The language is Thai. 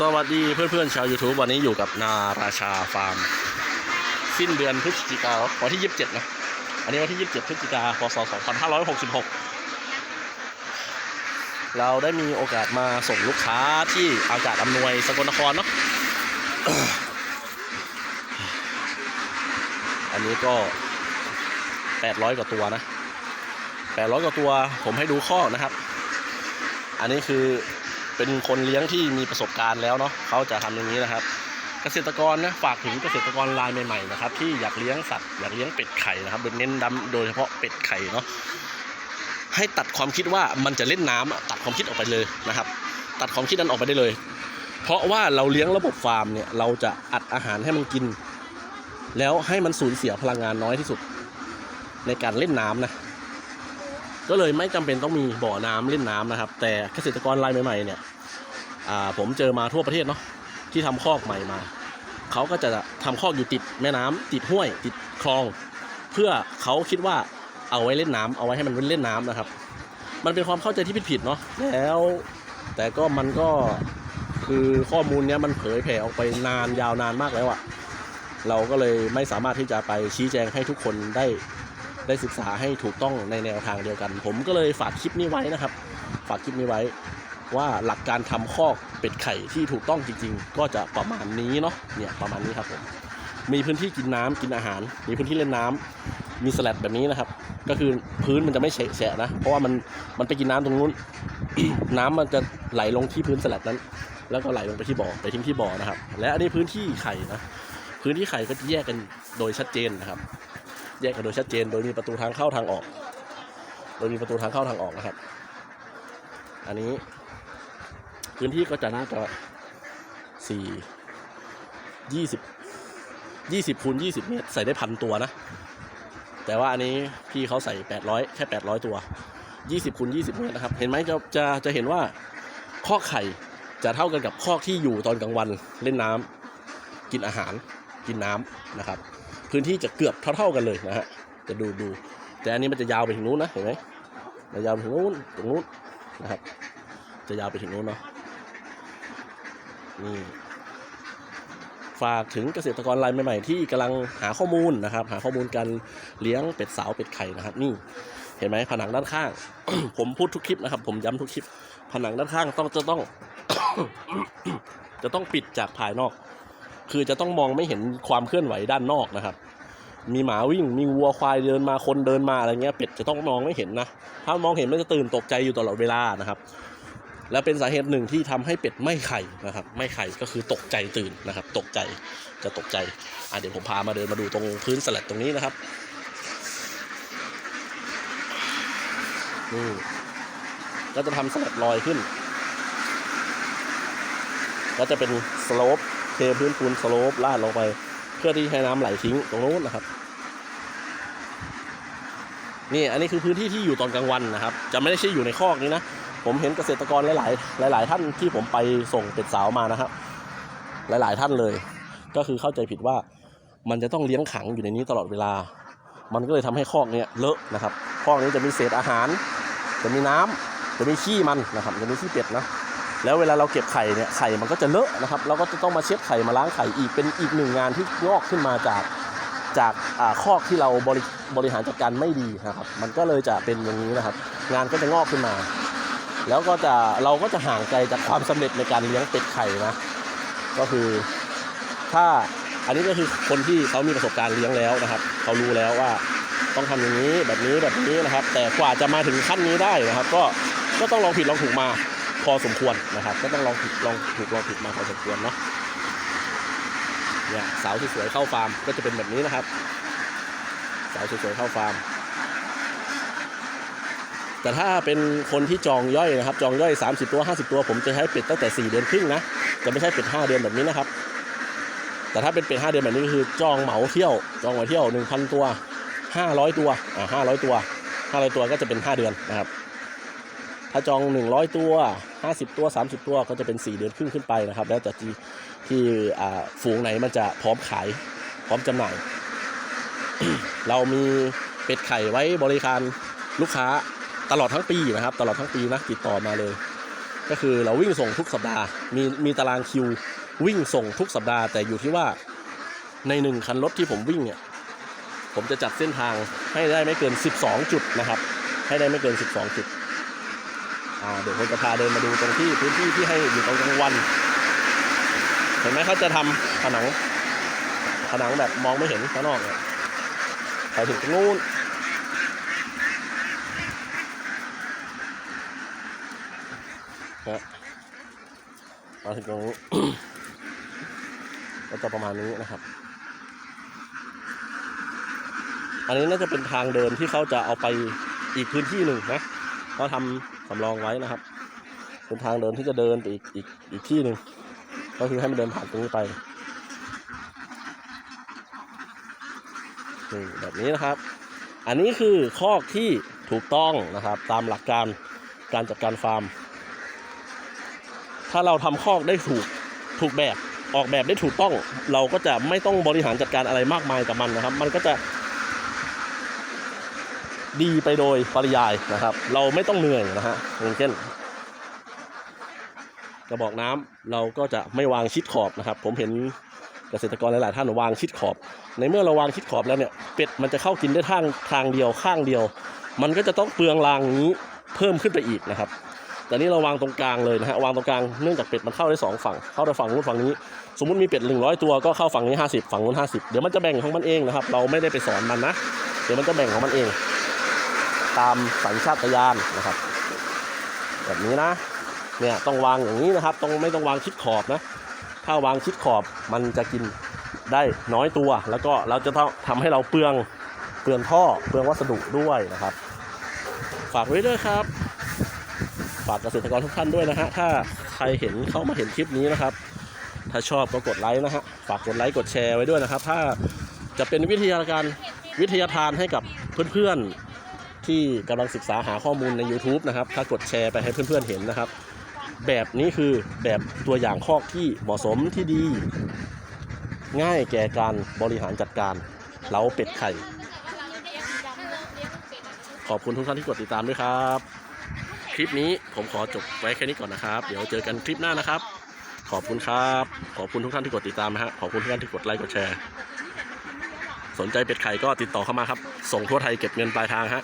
สวัสดีเพื่อนๆชาว YouTube วันนี้อยู่กับนาราชาฟาร์ม สิ้นเดือนพฤศจิกาวันที่ 27 นะ อันนี้วันที่ 27 พฤศจิกาพศ 2566 เราได้มีโอกาสมาส่งลูกค้าที่อากาศอำนวยสกลนครเนาะอันนี้ก็ 800 กว่าตัวนะ 800 กว่าตัวผมให้ดูข้อนะครับ อันนี้คือ เป็นคนเลี้ยงที่มีประสบการณ์แล้วเนาะเขาจะทำอย่างนี้นะครับ เกษตรกรนะฝากถึงเกษตรกรรายใหม่ๆนะครับ ที่อยากเลี้ยงสัตว์อยากเลี้ยงเป็ดไข่นะครับโดยเน้นดำโดยเฉพาะเป็ดไข่เนาะให้ตัดความคิดว่ามันจะเล่นน้ำอะตัดความคิดออกไปเลยนะครับ ตัดความคิดนั้นออกไปได้เลย เพราะว่าเราเลี้ยงระบบฟาร์มเนี่ยเราจะอัดอาหารให้มันกิน แล้วให้มันสูญเสียพลังงานน้อยที่สุด ในการเล่นน้ำนะ ก็เลยไม่จำเป็นต้องมีบ่อน้ำเล่นน้ำนะครับ แต่เกษตรกรรายใหม่ๆเนี่ยผมเจอมาทั่วประเทศเนาะที่ทำคอกใหม่มาเขาก็จะทำคอกอยู่ติดแม่น้ำติดห้วย ติดคลอง เพื่อเขาคิดว่าเอาไว้เล่นน้ำเอาไว้ให้มันเล่นน้ำนะครับ มันเป็นความเข้าใจที่ผิดๆเนาะแล้ว แต่ก็มันก็คือข้อมูลเนี้ยมันเผยแผ่ออกไปนานยาวนานมากแล้วอะเราก็เลยไม่สามารถที่จะไปชี้แจงให้ทุกคนได้ ได้ศึกษาให้ถูกต้องในแนวทางเดียวกัน ผมก็เลยฝากคลิปนี้ไว้นะครับ ฝากคลิปนี้ไว้ว่าหลักการทำคอกเป็ดไข่ที่ถูกต้องจริง ๆ ก็จะประมาณนี้เนาะเนี่ยประมาณนี้ครับผมมีพื้นที่กินน้ำกินอาหาร มีพื้นที่เล่นน้ำมีสลัดแบบนี้นะครับ ก็คือพื้นมันจะไม่แฉะนะ เพราะว่ามันมันไปกินน้ำตรงนู้น น้ำมันจะไหลลงที่พื้นสลัดนั้น แล้วก็ไหลลงไปที่บ่อไปทิ้งที่บ่อนะครับ และอันนี้พื้นที่ไข่นะพื้นที่ไข่ก็จะแยกกันโดยชัดเจนนะครับ แยกกันโดยชัดเจน โดยมีประตูทางเข้าทางออก โดยมีประตูทางเข้าทางออกนะครับ อันนี้ พื้นที่ก็จะน่าจะสี่ยี่สิบยี่สิบคูณยี่สิบเมตรใส่ได้พันตัวนะ แต่ว่าอันนี้พี่เขาใส่แปดร้อยแค่แปดร้อยตัวยี่สิบคูณยี่สิบเมตรนะครับ เห็นไหมจะจะจะเห็นว่าคอไข่จะเท่ากันกับคอที่อยู่ตอนกลางวันเล่นน้ำกินอาหารกินน้ำนะครับ พื้นที่จะเกือบเท่า ๆกันเลยนะฮะจะดูดูแต่อันนี้มันจะยาวไปถึงนู้นนะเห็นไหมจะยาวไปถึงนู้นตรงนู้นนะครับ จะยาวไปถึงนู้นเนาะนี่ฝากถึงเกษตรกรรายใหม่ๆที่กำลังหาข้อมูลนะครับ หาข้อมูลการเลี้ยงเป็ดสาวเป็ดไข่นะครับ นี่เห็นไหมผนังด้านข้าง ผมพูดทุกคลิปนะครับ ผมย้ำทุกคลิป ผนังด้านข้างต้องจะต้อง จะต้องปิดจากภายนอก คือจะต้องมองไม่เห็นความเคลื่อนไหวด้านนอกนะครับ มีหมาวิ่งมีวัวควายเดินมาคนเดินมาอะไรเงี้ยเป็ดจะต้องมองไม่เห็นนะ ถ้ามองเห็นมันจะตื่นตกใจอยู่ตลอดเวลานะครับ แล้วเป็นสาเหตุหนึ่งที่ทำให้เป็ดไม่ไข่นะครับ ไม่ไข่ก็คือตกใจตื่นนะครับ ตกใจจะตกใจอะเดี๋ยวผมพามาเดินมาดูตรงพื้นสลัดตรงนี้นะครับนี่ก็จะทำสลัดลอยขึ้น ก็จะเป็นสโลป เทพื้นปูนสโลปลาดลงไป เพื่อที่ให้น้ำไหลทิ้งตรงนู้นนะครับนี่อันนี้คือพื้นที่ที่อยู่ตอนกลางวันนะครับ จะไม่ได้ใช่อยู่ในคอกนี้นะ ผมเห็นเกษตรกรหลาย ๆ หลาย ๆ ท่านที่ผมไปส่งเป็ดสาวมานะครับ หลาย ๆ ท่านเลย ก็คือเข้าใจผิดว่ามันจะต้องเลี้ยงขังอยู่ในนี้ตลอดเวลา มันก็เลยทำให้คอกเนี้ยเลอะนะครับ คอกนี้จะมีเศษอาหาร จะมีน้ำจะมีขี้มันนะครับ จะมีขี้เป็ดนะ แล้วเวลาเราเก็บไข่เนี่ยไข่มันก็จะเลอะนะครับเราก็จะต้องมาเช็ดไข่มาล้างไข่อีกเป็นอีกหนึ่งงานที่งอกขึ้นมาจากจากอคอกที่เราบริบริหารจัดการไม่ดีนะครับ มันก็เลยจะเป็นอย่างนี้นะครับ งานก็จะงอกขึ้นมา แล้วก็จะเราก็จะห่างไกลจากความสำเร็จในการเลี้ยงเป็ดไข่นะก็คือถ้าอันนี้ก็คือคนที่เขามีประสบการณ์เลี้ยงแล้วนะครับเขารู้แล้วว่าต้องทำอย่างนี้แบบนี้แบบนี้นะครับ แต่กว่าจะมาถึงขั้นนี้ได้นะครับ ก็ก็ต้องลองผิดลองถูกมา พอสมควรนะครับ ก็ต้องลองผิดลองถูกลองผิดมาพอสมควรเนาะเนี่ยสาวสวยๆเข้าฟาร์มก็จะเป็นแบบนี้นะครับสาวสวยๆเข้าฟาร์ม แต่ถ้าเป็นคนที่จองย่อยนะครับ จองย่อย 30 ตัว 50 ตัว ผมจะใช้เป็ดตั้งแต่ 4 เดือนครึ่งนะ จะไม่ใช่เป็ด 5 เดือนแบบนี้นะครับ แต่ถ้าเป็นเป็ด 5 เดือนแบบนี้คือจองเหมาเที่ยว จองเหมาเที่ยว 1,000 ตัว 500 ตัว อ่า500 ตัว 500 ตัวก็จะเป็น 5 เดือนนะครับ ถ้าจอง 100 ตัว 50 ตัว 30 ตัวก็จะเป็น 4 เดือนครึ่งขึ้นไปนะครับ แล้วแต่ที่ที่ฝูงไหนมันจะพร้อมขายพร้อมจำหน่าย เรามีเป็ดไข่ไว้บริการลูกค้าตลอดทั้งปีนะครับ ตลอดทั้งปีนะติดต่อมาเลยกก็คือเราวิ่งส่งทุกสัปดาห์มีมีตารางคิววิ่งส่งทุกสัปดาห์ แต่อยู่ที่ว่าในหนึ่งคันรถที่ผมวิ่งเนี่ยผมจะจัดเส้นทางให้ได้ไม่เกิน 12 จุดนะครับ ให้ได้ไม่เกิน 12 จุด อ่าเดี๋ยวผมจะพาเดินมาดูตรงที่พื้นที่ที่ให้อยู่ตอนกลางวัน เห็นไหมเขาจะทำผนัง ผนังแบบมองไม่เห็นข้างนอกเนี่ยไปถึงตรงนู้นนะมาถึงตรงนี้ก็จะประมาณนี้นะครับ อันนี้น่าจะเป็นทางเดินที่เขาจะเอาไปอีกพื้นที่หนึ่งนะเขาทำำรองไว้นะครับ เป็นทางเดินที่จะเดินไปอีกอีกอีกที่หนึ่งก็คือให้มันเดินผ่านตรงนี้ไปนี่แบบนี้นะครับ อันนี้คือคอกที่ถูกต้องนะครับ ตามหลักการการจัดการฟาร์ม ถ้าเราทำคอกได้ถูกถูกแบบออกแบบได้ถูกต้อง เราก็จะไม่ต้องบริหารจัดการอะไรมากมายกับมันนะครับ มันก็จะ ดีไปโดยปริยายนะครับ เราไม่ต้องเหนื่อยนะฮะอย่างเช่นกระบอกน้ำเราก็จะไม่วางชิดขอบนะครับ ผมเห็นเกษตรกรหลาย ๆ ท่านวางชิดขอบ ในเมื่อเราวางชิดขอบแล้วเนี่ยเป็ดมันจะเข้ากินได้ทางทางเดียวข้างเดียว มันก็จะต้องเปลืองรางนี้เพิ่มขึ้นไปอีกนะครับ แต่นี่เราวางตรงกลางเลยนะฮะวางตรงกลางเนื่องจากเป็ดมันเข้าได้สองฝั่งเข้าได้ฝั่งนู้นฝั่งนี้ สมมติมีเป็ดหนึ่งร้อยตัวก็เข้าฝั่งนี้ห้าสิบฝั่งนู้นห้าสิบเดี๋ยวมันจะแบ่งของมันเองนะครับ เราไม่ได้ไปสอนมันนะ เดี๋ยวมันจะแบ่งของมันเอง ตามสัญชาตญาณนะครับ แบบนี้นะเนี่ยต้องวางอย่างนี้นะครับต้องไม่ต้องวางชิดขอบนะ ถ้าวางชิดขอบมันจะกินได้น้อยตัว แล้วก็เราจะต้องทำให้เราเปลืองเปลืองท่อเปลืองวัสดุด้วยนะครับ ฝากไว้ด้วยครับ ฝากเกษตรกรทุกท่านด้วยนะฮะถ้าใครเห็นเข้ามาเห็นคลิปนี้นะครับ ถ้าชอบก็กดไลค์นะฮะฝากกดไลค์กดแชร์ไว้ด้วยนะครับ ถ้าจะเป็นวิทยาการวิทยาทานให้กับเพื่อนๆ ที่กำลังศึกษาหาข้อมูลใน YouTube นะครับ ถ้ากดแชร์ไปให้เพื่อนๆเห็นนะครับ แบบนี้คือแบบตัวอย่างคอกที่เหมาะสมที่ดี ง่ายแก่การบริหารจัดการเล้าเป็ดไข่ ขอบคุณทุกท่านที่กดติดตามด้วยครับ คลิปนี้ผมขอจบไว้แค่นี้ก่อนนะครับ เดี๋ยวเจอกันคลิปหน้านะครับ ขอบคุณครับ ขอบคุณทุกท่านที่กดติดตามนะฮะขอบคุณทุกท่านที่กดไลค์กดแชร์ สนใจเป็ดไข่ก็ติดต่อเข้ามาครับ ส่งทั่วไทยเก็บเงินปลายทางฮะ